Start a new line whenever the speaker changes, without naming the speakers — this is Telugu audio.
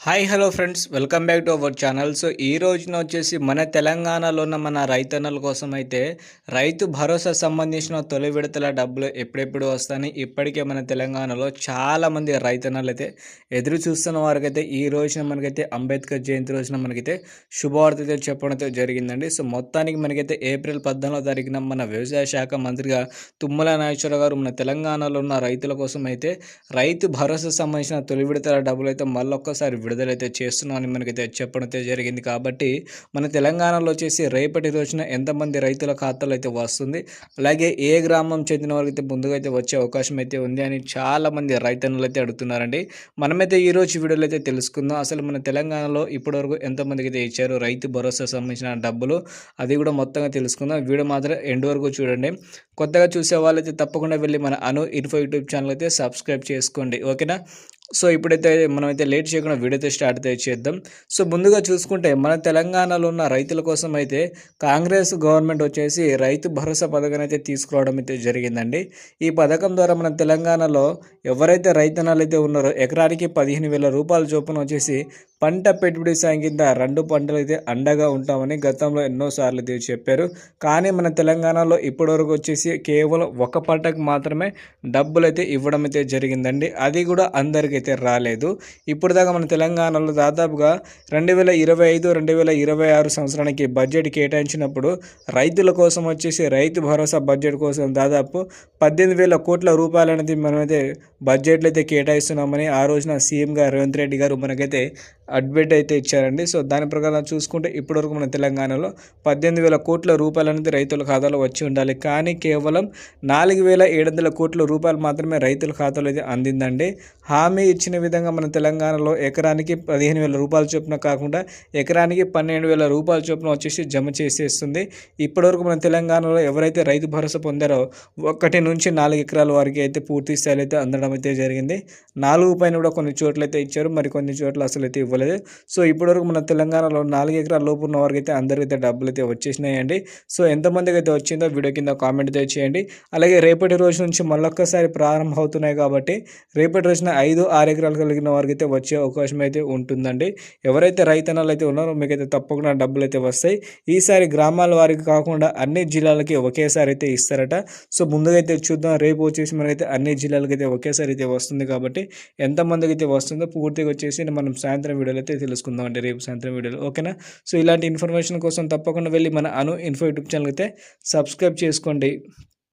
Hi hello friends welcome back to our channel so ఈ రోజున వచ్చేసి మన తెలంగాణలో ఉన్న మన రైతన్నల కోసం అయితే రైతు భరోసా సంబంధించిన తొలి విడతల డబ్బులు ఎప్పుడెప్పుడు వస్తాయని ఇప్పటికే మన తెలంగాణలో చాలామంది రైతన్నలు అయితే ఎదురు చూస్తున్న వారికైతే ఈ రోజున మనకైతే అంబేద్కర్ జయంతి రోజున మనకైతే శుభవార్త అయితే చెప్పడం అయితే జరిగిందండి. సో మొత్తానికి మనకైతే ఏప్రిల్ పద్నాలుగో తారీఖున మన వ్యవసాయ శాఖ మంత్రిగా తుమ్మల నాగేశ్వర గారు మన తెలంగాణలో ఉన్న రైతుల కోసం అయితే రైతు భరోసా సంబంధించిన తొలి విడతల డబ్బులు అయితే మళ్ళొక్కసారి విడుదలైతే చేస్తున్నామని మనకైతే చెప్పడం అయితే జరిగింది. కాబట్టి మన తెలంగాణలో వచ్చేసి రేపటి రోజున ఎంతమంది రైతుల ఖాతాలు అయితే వస్తుంది అలాగే ఏ గ్రామం చెందిన వారికి అయితే ముందుగా అయితే వచ్చే అవకాశం అయితే ఉంది అని చాలామంది రైతన్నులు అయితే అడుగుతున్నారండి. మనమైతే ఈ రోజు వీడియోలో అయితే తెలుసుకుందాం. అసలు మన తెలంగాణలో ఇప్పటివరకు ఎంతమందికి అయితే ఇచ్చారు రైతు భరోసా సంబంధించిన డబ్బులు అది కూడా మొత్తంగా తెలుసుకుందాం. వీడియో మాత్రం ఎండ్ వరకు చూడండి. కొత్తగా చూసే వాళ్ళైతే తప్పకుండా వెళ్ళి మన అను ఇన్ఫో యూట్యూబ్ ఛానల్ అయితే సబ్స్క్రైబ్ చేసుకోండి. ఓకేనా? సో ఇప్పుడైతే మనమైతే లేట్ చేయకుండా వీడియో అయితే స్టార్ట్ అయితే చేద్దాం. సో ముందుగా చూసుకుంటే మన తెలంగాణలో ఉన్న రైతుల కోసం అయితే కాంగ్రెస్ గవర్నమెంట్ వచ్చేసి రైతు భరోసా పథకం అయితే తీసుకురావడం అయితే జరిగిందండి. ఈ పథకం ద్వారా మన తెలంగాణలో ఎవరైతే రైతనాలు అయితే ఉన్నారో ఎకరానికి పదిహేను వేల రూపాయల చొప్పున వచ్చేసి పంట పెట్టుబడి సాయం కింద రెండు పంటలు అయితే అండగా ఉంటామని గతంలో ఎన్నోసార్లు అయితే చెప్పారు. కానీ మన తెలంగాణలో ఇప్పటివరకు వచ్చేసి కేవలం ఒక పంటకు మాత్రమే డబ్బులు అయితే ఇవ్వడం అయితే జరిగిందండి. అది కూడా అందరికీ అయితే రాలేదు. ఇప్పుడు దాకా మన తెలంగాణలో దాదాపుగా రెండు వేల ఇరవై ఐదు రెండు వేల ఇరవై ఆరు సంవత్సరానికి బడ్జెట్ కేటాయించినప్పుడు రైతుల కోసం వచ్చేసి రైతు భరోసా బడ్జెట్ కోసం దాదాపు పద్దెనిమిది వేల కోట్ల రూపాయలు అనేది మనమైతే బడ్జెట్లు అయితే కేటాయిస్తున్నామని ఆ రోజున సీఎం రేవంత్ రెడ్డి గారు మనకైతే అడ్మిట్ అయితే ఇచ్చారండి. సో దాని ప్రకారం చూసుకుంటే ఇప్పటివరకు మన తెలంగాణలో పద్దెనిమిది వేల కోట్ల రూపాయలు అనేది రైతుల ఖాతాలో వచ్చి ఉండాలి. కానీ కేవలం నాలుగు వేల ఏడు వందల కోట్ల రూపాయలు మాత్రమే రైతుల ఖాతాలో అయితే అందిందండి. హామీ ఇచ్చిన విధంగా మన తెలంగాణలో ఎకరానికి పదిహేను వేల రూపాయల చొప్పున కాకుండా ఎకరానికి పన్నెండు వేల రూపాయల చొప్పున వచ్చేసి జమ చేసేస్తుంది. ఇప్పటివరకు మన తెలంగాణలో ఎవరైతే రైతు భరోసా పొందారో ఒకటి నుంచి నాలుగు ఎకరాల వారికి అయితే పూర్తి స్థాయిలో అయితే అందడం అయితే జరిగింది. నాలుగు పైన కూడా కొన్ని చోట్ల అయితే ఇచ్చారు. మరి కొన్ని చోట్ల అసలు అయితే ఇవ్వలేదు. సో ఇప్పటివరకు మన తెలంగాణలో నాలుగు ఎకరాల లోపు ఉన్న వారికి అయితే అందరికైతే డబ్బులు అయితే వచ్చేసినాయండి. సో ఎంతమందికి అయితే వచ్చిందో వీడియో కింద కామెంట్ అయితే చేయండి. అలాగే రేపటి రోజు నుంచి మళ్ళొక్కసారి ప్రారంభం అవుతున్నాయి కాబట్టి రేపటి రోజున ఐదు ఆరు ఎకరాలు కలిగిన వారికి అయితే వచ్చే అవకాశం అయితే ఉంటుందండి. ఎవరైతే రైతనాలు అయితే ఉన్నారో మీకైతే తప్పకుండా డబ్బులు అయితే వస్తాయి. ఈసారి గ్రామాల వారికి కాకుండా అన్ని జిల్లాలకి ఒకేసారి అయితే ఇస్తారట. సో ముందుగా అయితే చూద్దాం. రేపు వచ్చేసి మనకైతే అన్ని జిల్లాలకి అయితే ఒకేసారి అయితే వస్తుంది కాబట్టి ఎంతమందికి అయితే వస్తుందో పూర్తిగా వచ్చేసి మనం సాయంత్రం వీడియోలో అయితే తెలుసుకుందాం అంటే రేపు సాయంత్రం వీడియోలో. ఓకేనా? సో ఇలాంటి ఇన్ఫర్మేషన్ కోసం తప్పకుండా వెళ్ళి మన అను ఇన్ఫో యూట్యూబ్ ఛానల్ అయితే సబ్స్క్రైబ్ చేసుకోండి.